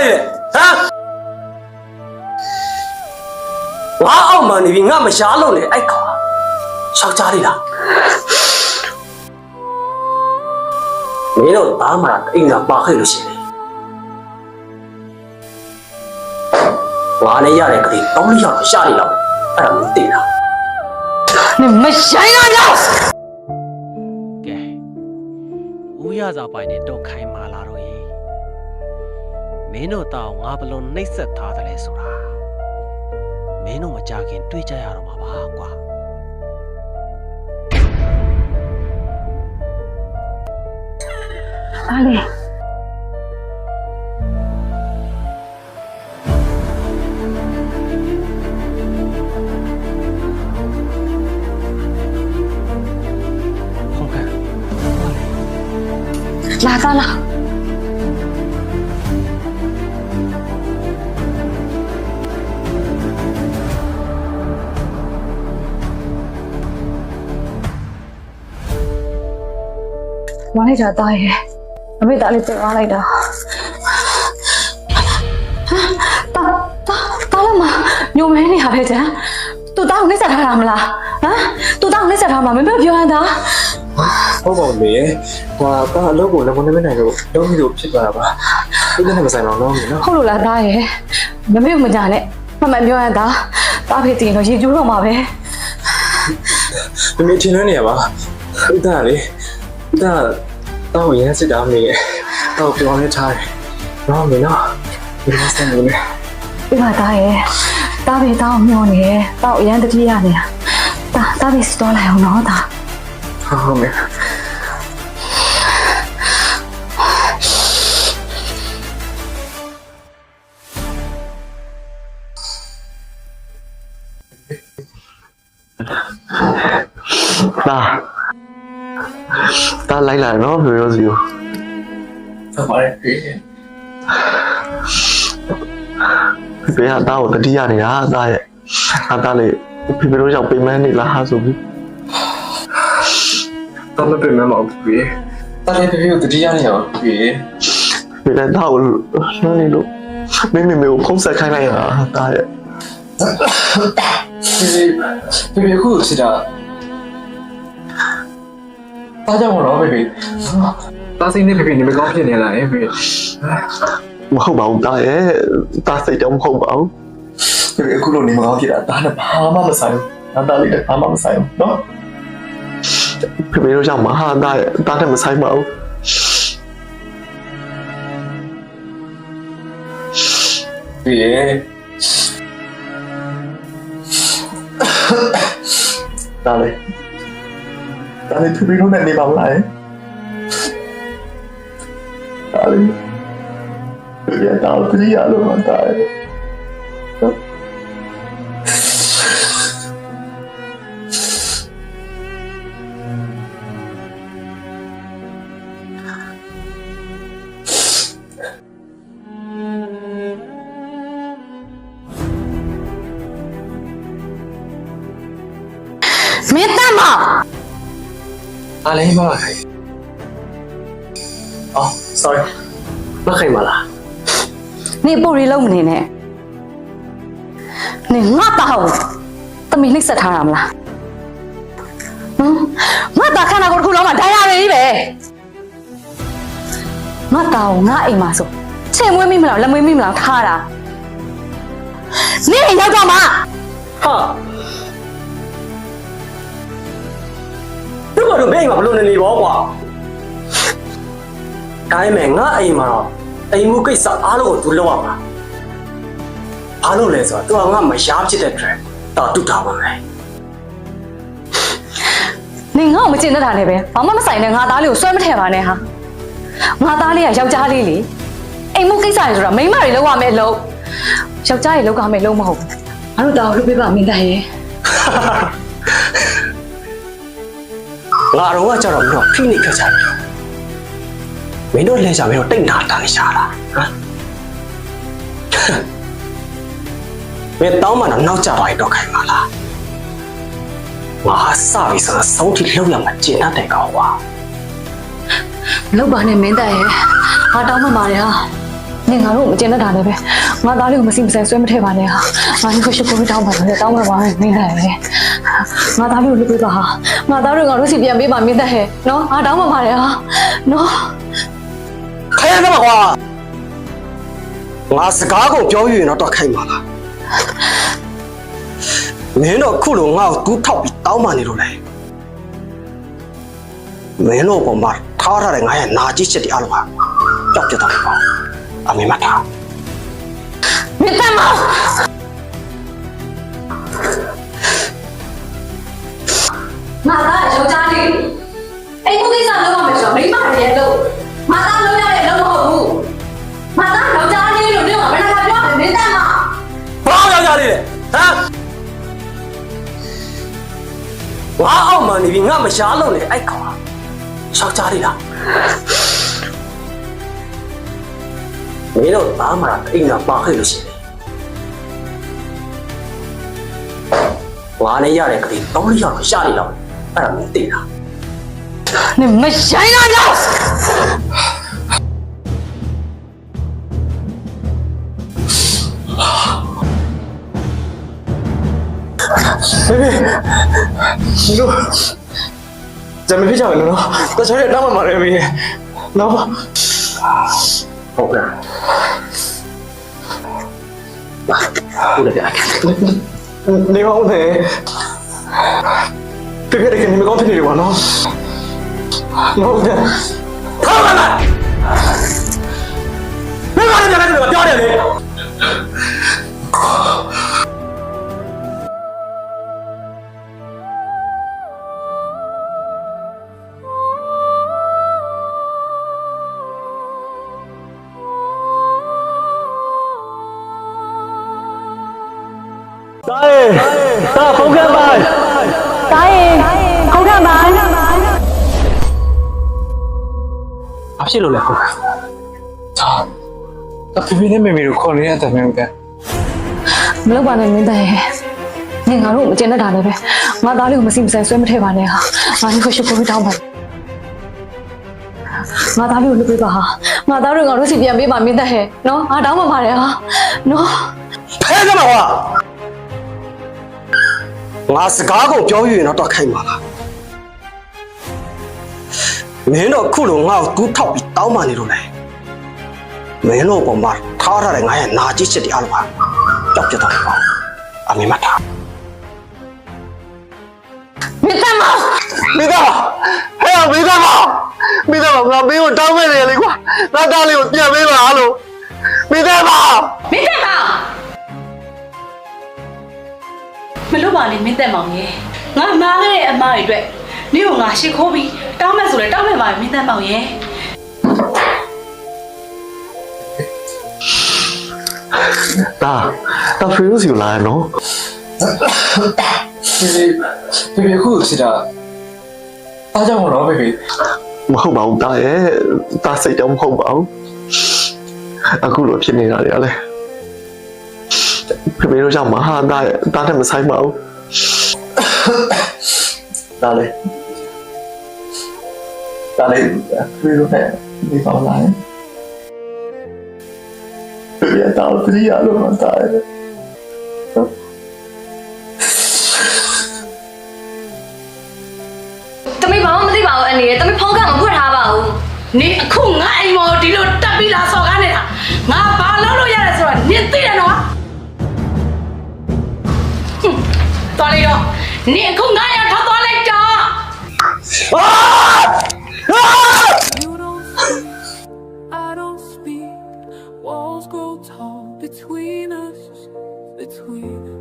နေလဲဟမ်ငါအောက်မှနေပြီးငါမရှားလို့လေအဲ့ခါရှောက်ကြလိမ့်လားမင်းတို့ဘာမှအိမ်ကပါခဲ့လို့ရှိတယ်ဘာနဲ့ရတဲ့ကလေးတောင်းလိုက်ရတော့ရှာနေတော့အဲ့ဒါမသိတာနင်မရှိုင်းတော့ကဲဦးရစာပိုင်နဲ့တော့ခိုင်းမာလာ င်မင်းတို့တောင်ငါဘလို့နှိပ်စက်ထားတယ်လဲဆိုတာမင်းတို့မကြခင်တွေးကြရတော့မှာပါကွာ 阿丽，ဟုတ်ကဲ့ 哪个了？ ဝိုင်းကြတာရဲ့အမေသားလေးပြန်သွားလိုက်တာတာတာတာလည်းမညိုမဲနေရပဲတန်းသူတောင်းနှိမ့်ဆက်ထားတာမလားဟမ်သူတောင်းနှိမ့်ဆက်ထားမှာမမေပြောရတာဟုတ်ပါဘူးလေဟွာတာအလုပ်ကိုလည်းမနေမနိုင်လို့လုံးပြီးတော့ဖြစ်သွားတာပါဒီနေ့မဆိုင်တော့တော့မင်းနော်ဟုတ်လို့လားသားရဲ့မမေမကြနဲ့မမပြောရတာတာဖေးတင်တော့ရေကျိုးတော့မှာပဲမမေထင်လွဲနေရပါဥဒါလေဒါ တော့ရမ်းစစ်တာမေတော့ပြောနေထားတယ်တော့မင်းနော်ဒီလိုစမ်းနေလေပြပါသားရဲ့တာဖေးတောင်းမျောနေရဲ့တောက်အရန်တတိယနေ တာတာတာဖေးစတော့လိုက်အောင်နော်တာဟုတ်မယ်တာတာလိုက်လာနော်ဖေရောစီကိုဟုတ်ပါတယ်ဖေဖေကတာကိုတတိယနေတာတာရဲ့အတာလေဖေဖေတို့ရောက်ပိမန်းနေလားဟာဆိုပြီးတော့မပြင်မမအောင်ဖေတာလည်းဖေဖေကိုတတိယနေအောင်ဖေဖေလည်းတာကိုလွှမ်းနေလို့မင်းမမေကိုဖုံးဆက်ခိုင်းလိုက်ရတာတာရဲ့ဖေဖေဖေခုစစ်တာ တာကြောင့်မလို့ဖေဖေတာစိနေဖေဖေနေမကောင်းဖြစ်နေလားဖေမဟုတ်ပါဘူးတာရဲ့တာစိတ်တော့မဟုတ်ပါဘူးဖေဖေအခုလိုနေမကောင်းဖြစ်တာဒါနဲ့ဘာမှမဆိုင်ဘူးတာလေးလည်းဘာမှမဆိုင်ဘူးနော်ဖေဖေတို့ရောက်မှာဟာတာရဲ့တာနဲ့မဆိုင်ပါဘူးဖေတာလေး တာလေးဖေဖေတို့နဲ့နေပါမလားတာလေးဖေဖေတော့ ပြရလို့မတားမင်းတတ်မအားလေးမလားခိုင်အော် sorry မခိုင်ပါလားနေပိုရီလုံးမနေနဲ့နေငါတောင်းတမီနှိမ့်ဆက်ထားတာမလားဟမ်ငါတာခန္ဓာကိုယ်တစ်ခုလုံးမှာဒိုင်ယာပဲကြီးပဲငါတောင်းငါအိမ်မှာဆိုချင်မွေးမိမလားလက်မွေးမိမလားထားတာနေအိမ်ရောက်တော့မှာဟာ တို့ကတော့ဘယ်အိမ်မှာဘလို့နေနေပေါ့ကွာဒါပေမဲ့ငါအိမ်မှာတော့အိမ်မှုကိစ္စအားလုံးကိုသူလုပ်ရမှာအားလုံးလဲဆိုတော့သူကငါမရှားဖြစ်တဲ့ track တော့တူတာပါမယ်နေငါ့ကိုမကျင်တတ်တာနဲ့ပဲဘာမှမဆိုင်နဲ့ငါသားလေးကိုဆွဲမထည့်ပါနဲ့ဟာငါသားလေးကယောက်ျားလေးလေအိမ်မှုကိစ္စတွေဆိုတာမိန်းမတွေလောက်ရမယ်လို့ယောက်ျားတွေလောက်ရမယ်လို့မဟုတ်ဘူးငါတို့တောင်လုပ်ပေးပါမင်းသားရဲ့ ငါတော့ကကြတော့မင်းတို့ဖိနေခက်ကြတယ်မင်းတို့လဲကြမင်းတို့တိတ်တာတာနေရှာတာဟမ်မင်းတောင်းမှတော့နောက်ကြပါတော့ခိုင်ပါလားငါစပြီဆိုတော့ဆုံးထိလောက်ရမှာကျင်တတ်တယ်ကောင်ကွာမလုပ်ပါနဲ့မင်းသားရဲ့ငါတောင်းမှပါတယ်ဟာနင်ငါတို့ကိုမကျင်တတ်တာလည်းပဲငါသားလေးကိုမစီမဆိုင်ဆွဲမထည့်ပါနဲ့ဟာငါဒီကိုရှုပ်ကိုတောင်းပါမယ်တောင်းပါပါမယ်မင်းလည်းပဲ ငါသားလေးကိုလုပ်ပေးပါဟာငါသားလေးကိုငါတို့စီပြန်ပေးပါမင်းသက်ဟဲ့နော်ငါတောင်းပါပါတယ်ဟာနော်ခိုင်းရမှာကွာငါစကားကိုပြောယူရင်တော့တော့ခိုင်းပါလားမင်းတို့ခုလိုငါ့ကိုတူးထောက်ပြီးတောင်းပန်နေလို့လေမင်းတို့ပေါ်မှာထားထားတဲ့ငါရဲ့နာကျစ်ချက်တွေအလုံးဟာကြောက်ကြတော့ပေါ့အမေမထားမင်းသက်မောင် ငါသားယောက်ျားလေးအိမ်မကိစ္စလုပ်ရမယ်ဆိုတော့မိမရဲ့လို့ငါသားလုပ်ရတဲ့လုပ်မဟုတ်ဘူးငါသားယောက်ျားလေးလို့ပြောမှာဘယ်နှခါပြောရမလဲမင်းသက်မောင်ဘာရောက်ကြလေးလဲဟမ်ငါအောက်မှာနေပြီးငါမရှားလို့လေအဲ့ကောင်ဟာရှောက်ကြလေးလားမင်းတို့သားမလားအိမ်ကပါခဲ့လို့ရှိတယ်ငါနဲ့ရတဲ့ကလေးတောင်းလေးရောက်ရှာနေတော့ အဲ့ဒါမသိတာနင်မရိုင်းတော့လားဒီလိုဇမဖြစ်ကြမယ်နော်တခြားတွေတောင်းမှမှာလည်းမင်းနော်ဟုတ်ကဲ့ဟုတ်ကဲ့နေပါဦးနဲ့ ပြပြတဲ့ကနေမကောင်းဖြစ်နေတယ်ကွာနော်နော်ဦးတဲ့ထားပါလားမင်းကလည်းပြန်လိုက်တ ဖြစ်လို့လဲဟုတ်ဟာအဖေဖေနဲ့မေမေတို့ခေါ်နေတဲ့အတမန်ကမလုပ်ပါနဲ့မင်းသားရဲ့နင်ငါတို့ကိုမကျင်တတ်တာလည်းပဲငါသားလေးကိုမစီမဆိုင်ဆွဲမထည့်ပါနဲ့ဟာငါဒီကိုရှုပ်ကိုတောင်းပါငါသားလေးကိုလုပ်ပေးပါဟာငါသားလေးကိုငါတို့စီပြန်ပေးပါမင်းသားရဲ့နော်ငါတောင်းပါပါတယ်ဟာနော်ဖဲကြမှာကွာငါစကားကိုပြောယူရင်တော့တော့ခိုင်းပါလား မင်းတို့ခုလိုငါ့ကိုတူးထောက်ပြီးတောင်းပန်နေလို့လေမင်းတို့ပေါ်မှာထားထားတဲ့ငါရဲ့နာကျစ်ချက်တွေအလုံးဟာကြောက်ကြတော့ပေါ့အမေမထားမင်းသားမမိသားဟဲ့မိသားမမိသားမငါမင်းကိုတောင်းမဲ့နေလေကွာငါတားလေးကိုပြန်ပေးပါလို့မိသားမမင်းတက်မောင်မလို့ပါနဲ့မင်းတက်မောင်ရေငါမားခဲ့တဲ့အမားတွေအတွက်နေ့ကငါရှ िख ိုးပြီး တောင်းမဲ့ဆိုလဲတောင်းမဲ့ပါမင်းတက်မောင်ရေတာတာဖေလို့စီလာနော်ဖေဖေဖေခုဖြစ်တာအားကြောင့်မလို့ဖေဖေမဟုတ်ပါဘူးတာရဲ့တာစိတ်တော့မဟုတ်ပါဘူးအခုလိုဖြစ်နေတာလေလေဖေဖေတို့ကြောင့်မဟာတာရဲ့တာနဲ့မဆိုင်ပါဘူးတာလေ တာလေဖေဖေတို့နဲ့ဒီကောင်လာရင်ဖေဖေတော့တရားလို့မတာရဲ့တမိဘာမှမသိပါဘူးအနေနဲ့တမိဖုန်းကမဖွင့်ထားပါဘူးနေအခုငါအိမ်မော်ဒီလိုတက်ပြီးလာစော်ကားနေတာငါဘာလုပ်လို့ရတယ်ဆိုတာနင်သိတယ်နော်ဟွန်းတော်လေတော့နေအခုငါရထားသွားလိုက်တော့ You don't speak, I don't speak. Walls grow tall between us, between us.